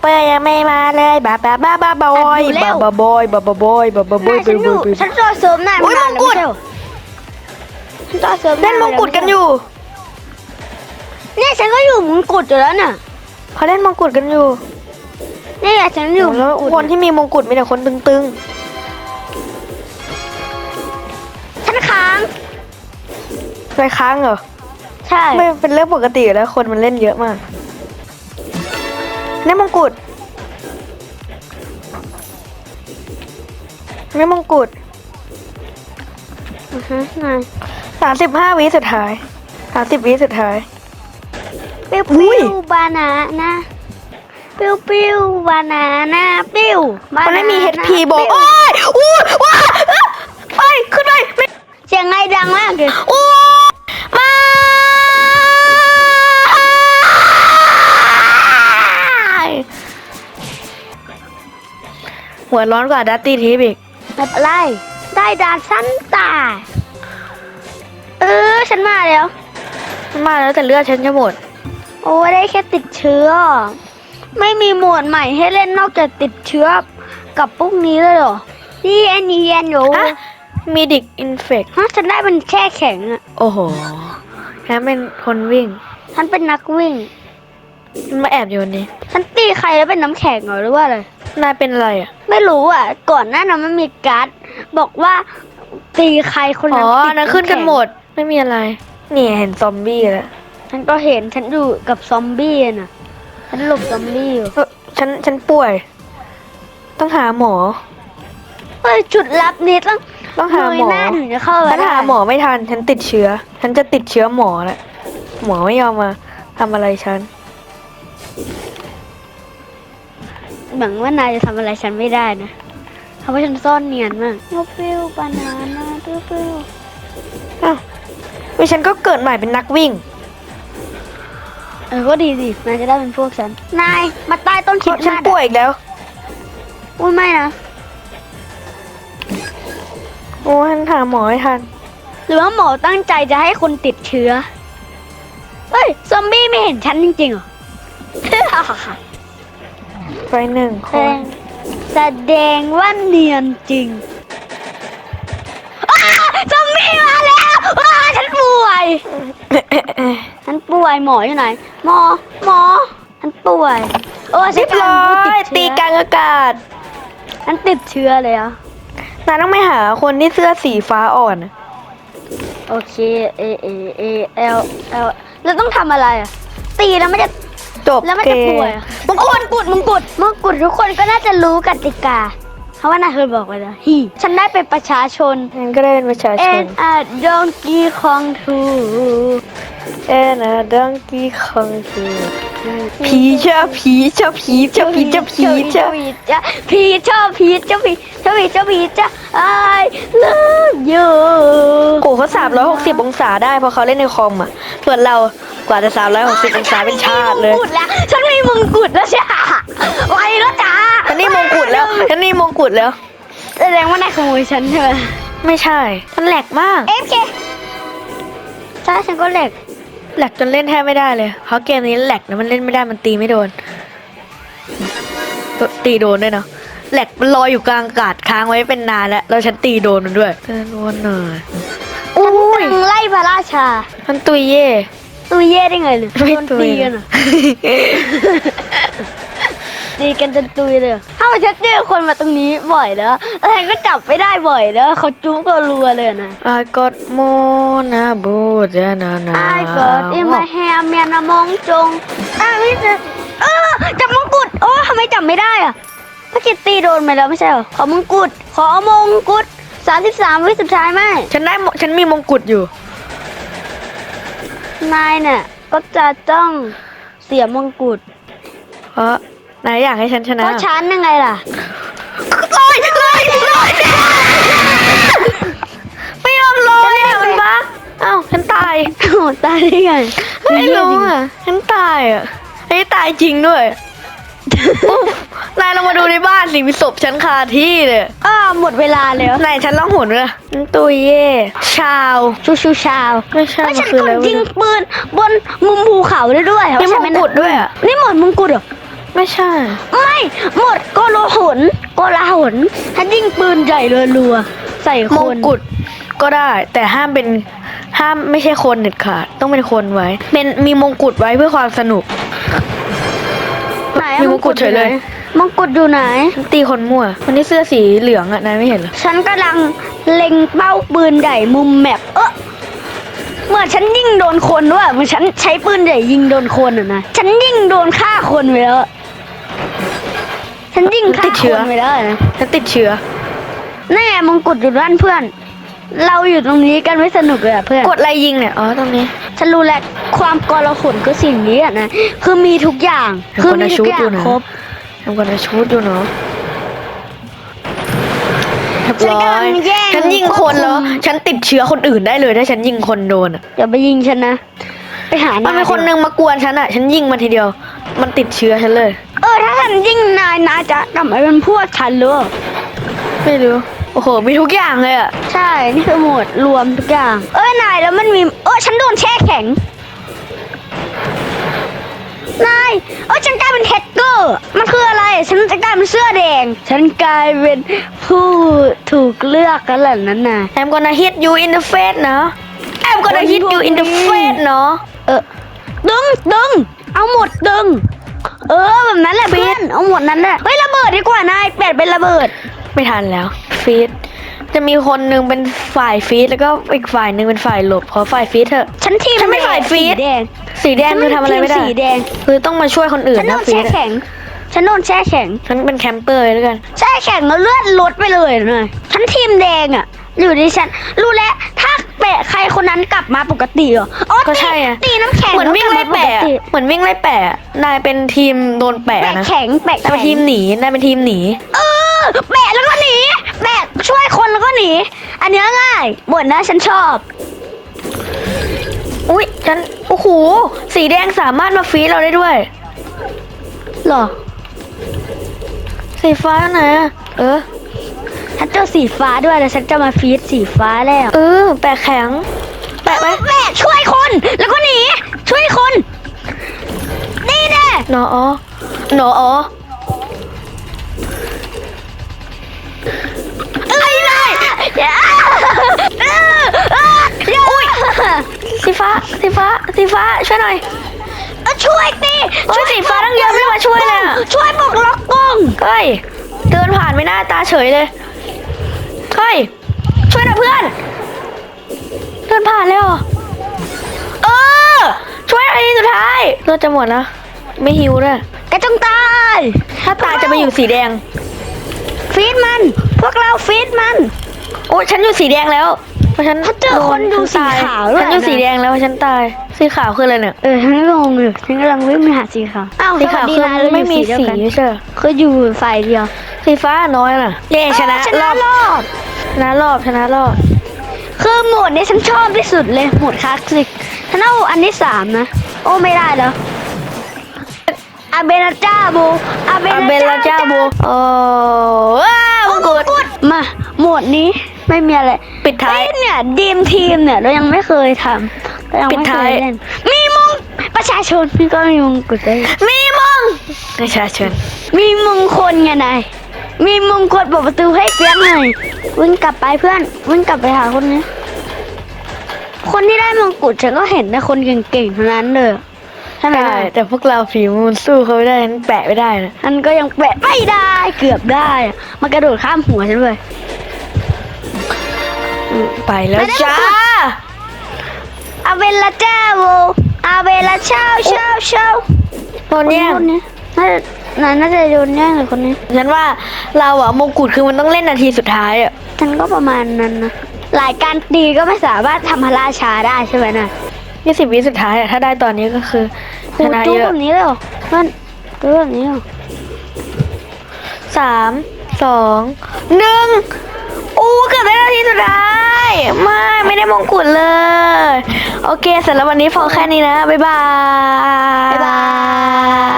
เปอร์ยังไม่มาเลยบ้าบ้าบ้าบ้าบอยบ้าบ้าบอยบ้าบ้าบอยบ้าบ้าบอยนายฉันอยู่ฉันรอเสริมนายโอ้ยมานานมงกุฎแล้วไม่ใช่เหรอฉันรอเสริมเล่นมงกุฎกันอยู่เนี่ยฉันก็อยู่มงกุฎอยู่แล้วน่ะเขาเล่นมงกุฎกันอยู่เนี่ยฉันอยู่มแล้วงกุฎคนที่มีมงกุฎมีแต่คนตึงฉันค้างๆไปค้างเหรอใช่ไม่เป็นเรื่องปกติอยู่แล้วคนมันเล่นเยอะมาก เล่นมงกุฎเล่นมงกุฎอือฮึนายสามสิบห้าวิสุดท้ายสามสิบวิสุดท้ายปิ้วอุ้ปิ้ยวบานานะปิ้วปิ้วบานานะปิ้วบามันนาไม่มีนะ HP บอกปิ้วโอ้ยอู้ว้าไปขึ้นไปไม่เสียงไงดังมากเลยโอ้ หัวร้อนกว่าดัตตี้ทีอีกไม่เป็นไร ได้ดานสั้นตายเออ ฉันมาแล้ว มาแล้วแต่เลือดฉันจะหมด โอ้ได้แค่ติดเชื้อ ไม่มีหมวดใหม่ให้เล่นนอกจากติดเชื้อ กับพวกนี้เลยเหรอ นี่แอนนี่แอนอยู่ฮะมีดิกอินเฟกฮะฉันได้เป็นแช่แข็งอะโอ้โหแค่เป็นคนวิ่ง ฉันเป็นนักวิ่งมันมาแอบอยู่วันนี้ฉันตีใครแล้วเป็นน้ำแข็งเหรอหรือว่าอะไร นายเป็นอะไรอะ ไม่รู้อะ ก่อนหน้านั้นมันมีการ์ดบอกว่าตีใครคนอ๋นั้อนติดอันนั้นขึ้นกันหมด ไม่มีอะไรนี่เห็นซอมบี้แล้ว ฉันก็เห็นฉันอยู่กับซอมบี้อะน่ะ ฉันหลบซอมบี้อยู่เอ้อฉัน ฉันป่วย ต้องหาหมอ เฮ้ยจุดลับนี้ต้องต้องหาหมอเงยหน้าถึงจะเข้าฉันได้หาหมอไม่ทัน ฉันติดเชื้อ ฉันจะติดเชื้อหมอแหละ หมอไม่ยอมมาทำอะไรฉัน หวังว่านายจะทำอะไรฉันไม่ได้นะเพราะว่าฉันซ่อนเนียนมากลูกฟิวบานาน่าลูกฟิวอ้าววิฉันก็เกิดใหม่เป็นนักวิ่ง เออก็ดีสินายจะได้เป็นพวกฉัน นาย มาใต้ต้นคริดฉันมาสป่วยอีกแล้ว อุ้ยไม่นะ โอ้ฉันหาหมอไม่ทัน หรือว่าหมอตั้งใจจะให้คนติดเชื้อ เฮ้ย ซอมบี้ไม่เห็นฉันจริงๆเหรอ ไปหนึ่งคแสดน งแสดงว่าเนียนจริงอ้าซอมบี้มาแล้วอ้าฉันป่วย ฉันป่วยหมออยู่ไหน หมอ หมอ ฉันป่วย โอ้ฉัเรีนยบร้อยติตีดกเชื้อลางอากาศฉันติดเชื้อเลยอะ นายต้องไปหาคนที่เสื้อสีฟ้าอ่อนโอเค เอ เอ เอ เอลเอลแล้วต้องทำอะไรอะ ตีแล้วไม่ได้ จบแล้วมันเกจะป่วยมอะมงกุฎกุฎมงกุฎมงกุฎทุกคนก็น่าจะรู้กติกา เพราะว่านายเคยบอกไว้แล้วฮีฉันได้เป็นประชาชนฉันก็ได้เป็นประชาชเอ็นนอาดองกีคองทูเอ็นะดังกี้คังคือผีเจ้าผีเจ้าผีเจ้าผีเจ้าผีเจ้าจ้าผีชอบผีเจ้าผีเจ้าผีเจ้าผีจ้า I love you โอ้เขาสามร้อยหกสิบองศาได้เพราะเขาเล่นในคอมอะส่วนเราก ว่าจะสามร้อยหกสิบองศาเป็นชาติเลยฉันมีมงกุฎแล้วฉันมีมงกุฎแล้วจ้าไปแล้วจ้าฉันนี่มงกุฎแล้วฉันนี่มงกุฎแล้ว แสดงว่านายขโมยฉันใช่ไหมไม่ใช่มันแหลกมาก เอฟเคใช่ฉันก็เหล็กแหลกจนเล่นแทบไม่ได้เลย เพราะเกมนี้แหลกนะมันเล่นไม่ได้มันตีไม่โดน ตีโดนด้วยเนาะแหลกมันลอยอยู่กลางอากาศค้างไว้เป็นนานแล้วแล้วฉันตีโดนมันด้วยเตือนวนหน่อยอุ้ยตั้งไล่พระราชา มันตุยเย่ ตุยเย่ได้ไงเนี่ยไม่โดนตุยตีกันเหรอตีกันจนตุยเลยเหรอถ้ามันจะเจอคนมาตรงนี้บ่อยแล้วแล้วแทนก็จับไม่ได้บ่อยแล้วเขาจุ๊กก็รัวเลยนะ I got more นะบูดนะนะ I got in my hair เมียนมองจงอ้าวนี่จะเออจับมงกุฎโอ้ทำไมจับไม่ได้อะเมื่อกี้ตีโดนไปแล้วไม่ใช่เหรอขอมงกุฎขอมงกุฎสามสิบสามวิสุดท้ายไหมฉันได้หมฉันมีมงกุฎอยู่ นายเนี่ย ก็จะต้องเสียมงกุฎเพราะนายอยากให้ฉันชเพนะราะฉันยังไงล่ะลอยลอยลอยไม่ยอมลอยอะมันบ้าเอ้าฉันตายโอ้ตายได้ไงไม่รู้อะฉันตายอะไอ้ยตายจริงด้วยอุ๊ย นายลองมาดูในบ้านสิมีศพฉันคาที่เลยอ้าวหมดเวลาแล้วนายฉันร้องหุ่นเลยตุยเย่ชาวชูชูชาวไม่ใช่เฮ้ยมันฉันคืออะกไรดวะยิงปืนบนมุมภูเขาได้ด้วยเหรอมีมใช่งไหกุฎด้วยอะนี่หมดมงกุฎเหรอ ไม่ใช่ ไม่หมดโกโลหนโกลาหนฉันยิงปืนใหญ่รัวๆใส่คมงนกุฎก็ได้ แต่ห้ามเป็นห้ามไม่ใช่คนเด็ดขาดต้องเป็นคนไว้ เป็นมีมงกุฎไว้เพื่อความสนุก ไหนอะมีมงกุฎเฉยเลย มงกุฎอยู่ไหน ตีคนมั่วคนที่เสื้อสีเหลืองอะนายไม่เห็นเหรอ ฉันกำลังเล็งเป้าปืนใหญ่มุมแมปเออเมื่อฉันยิงโดนคนด้วยเมื่อฉันใช้ปืนใหญ่ยิงโดนคนอะนะ ฉันยิงโดนฆ่าคนไปแล้ว ฉันยิงฆ่าคนไปแล้วนะฉันติดเชื้อ แน่มงกุฎอยู่ด้านเพื่อน เราอยู่ตรงนี้กันไม่สนุกเลยอะเพื่อน กดอะไรยิงเนี่ย อ๋อ ตรงนี้ ฉันรู้แล้วความกลาหนก็สิ่งนี้อะนะ คือมีทุกอย่าง เป็นคืคนมีละทุชุกดอย่าอยู่งนะ ครบ ทำก่อนนะชุดอยู่เนาะเรียบฉันร้อกำลัยงแย่งฉันยิงคนแล้ว ควบคุม ฉันติดเชื้อคนอื่นได้เลยถ้าฉันยิงคนโดนอะอย่าไปยิงฉันนะ ไปหามันเป็นคนหนึงมากวนฉันอะ ฉันยิงมันทีเดียว มันติดเชื้อฉันเลย เออ ถ้าฉันยิงนายนายจะกลับมาเป็นพวกฉันหรือเปล่าไม่รู้ โอ้โห มีทุกอย่างเลยอะ ใช่ นี่คือหมวดรวมทุกอย่าง เอ้ยนายแล้วมันมี เออฉันโดนแช่แข็ง นายเออฉันกลายเป็นแฮกเกอร์ มันคืออะไร ฉันจะกลายเป็นเสื้อแดง ฉันกลายเป็นผู้ถูกเลือกกันแหละนั้นน่ะ I'm gonna hit you in the face นะ I'm gonna hit you in the face เนาะ เออ ดึงดึง เอาหมดดึง เออแบบนั้นแหละเพื่อนเอาหมดนั้นแหละเฮ้ยระเบิดดีกว่านายเปลี่ยนเป็นระเบิด ไม่ทันแล้วฟีดจะมีคนหนึงเป็นฝ่ายฟีดแล้วก็อีกฝ่ายหนึ่งเป็นฝ่ายหลบขอฝ่ายฟีดเถอะ ฉันทีมฉันไม่ฝ่ายฟีดสีแดง สีแดงคือทำอะไรไม่ได้ฉันสีแดง คือต้องมาช่วยคนอื่นฉันโดนะนฟีแช่ดอะแข็ง ฉันโดนแช่แข็ง ฉันเป็นแคมเปอร์แล้วกัน แช่แข็งแล้วเลือดลดไปเลยนะฉันทีมแดงอะ อยู่ดิฉัน รู้แล้วถ้าแปะใครคนนั้นกลับมาปกติเหรออ๋อก็ตีใช่อะตีน้ำแข็งเหมือนวิ่งไล่กบมาแปะปกติเหมือนวิ่งไล่แปะนายเป็นทีมโดนแปะแปะนะแข็งแปะนายเป็นแข็ทีงมหนี นายเป็นทีมหนี เออแปะแล้วก็หนีแปะช่วยคนแล้วก็หนี อันเนี้ยง่ายบทนะฉันชอบ อุ้ยฉันโอ้โหสีแดงสามารถมาฟีดเราได้ด้วยเหรอ สีฟ้าไหนอะเออฉันเจอสีฟ้าด้วยแล้วฉันจะมาฟีดสีฟ้าแล้วเออแปะแข็ง แปะไว้แปะช่วยคน แล้วก็หนี ช่วยคน นี่แน่หนออ๋อหนออ๋อเอ้ยเสีฟ้าช่วยหน่อยช่วยตีโอ้ยสีฟ้าตั้งเยอะไม่มาช่วยเลยอะช่วยปลดล็อกกล้องเฮ้ยเดินผ่านไม่น่าตาเฉยเลยเฮ้ยช่วยหน่อยเพื่อน เดินผ่านเลยเหรอเออช่วยหน่อยทีสุดท้ายเลือดจะหมดแล้วไม่หิวด้วยแกจงตาย ถ้าตายจะไปอยู่สีแดง ฟีดมัน พวกเราฟีดมัน โอ้ฉันอยู่สีแดงแล้ว เพราะฉันถ้าเจอคนดูฉัตยสีขาวด้วยฉันอยู่นะ สีแดงแล้วเพราะฉันตาย สีขาวคืออะไรเนี่ย เออฉันงงอยู่ฉันกำลังวิ่งไปหาสีขาวอ้าวสีขาวสคืวัอสดีนะเราอไม่ยู่มีเดียวสีกันใช่เหรอคืออยู่ฝ่ายเดียว สีฟ้าน้อยน่ะเย่ชนะชรนะอบรอบชนะรอบชนะรอบคือโหมดนี้ฉันชอบที่สุดเลยโหมดคลาสสิกฉันเอาอันที่สามนะ โอ้ไม่ได้แล้วอาเบนาจ้าบูอาเบอานาเบลลาจาบูโอ้ว้าวมงกุฎมาโหมดนี้ไม่มีอะไร ปิดท้ายเอ้เนี่ยดีมทีมเนี่ยเรายังไม่เคยทำ เรายังปิดไม่เคท้าย ยเล่นมีมงประชาชนพี่ก็มีมงกุฎได้มีมงประชาชนมีมงคลไงนายมีมงกฎเปิดประตูให้เปียกหน่อยวิ่งกลับไปเพื่อนวิ่งกลับไปหาคนนี้ คนที่ได้มงกุฎฉันก็เห็นแต่คนเก่งๆทั้งนั้นเลยใช่ไหมได้แต่พวกเราฝีมือมันสู้เขาไม่ได้ฉันแปะไม่ได้นะอันก็ยังแปะไม่ได้เกือบได้อะมันกระโดดข้ามหัวฉันเลยไปแล้วไม่ได้จ้ามงกุฎอา เวลาเจ้าโวอาเวลาเช่าเช่าเช่าโดนแย่งคนนี้น่าจะน่าน่าจะโดนแย่งเลยคนนี้ฉันว่าเราอะมงกุฎคือมันต้องเล่นนาทีสุดท้ายอะฉันก็ประมาณนั้นนะหลายการตีก็ไม่สามารถทำพระราชาได้ใช่ไหมน่ะยี่สิบวิสุดท้ายอะถ้าได้ตอนนี้ก็คือชโอ้นะจูเยอะแบบนี้เลยเหรอมันจูแบบนี้เหรอสามสองหนึ่ง โอ้เกือบได้นาทีสุดท้ายไม่ไม่ได้มงกุฎเลย โอเคเสร็จแล้ววันนี้พอแค่นี้นะ บ๊ายบาย บ๊ายบาย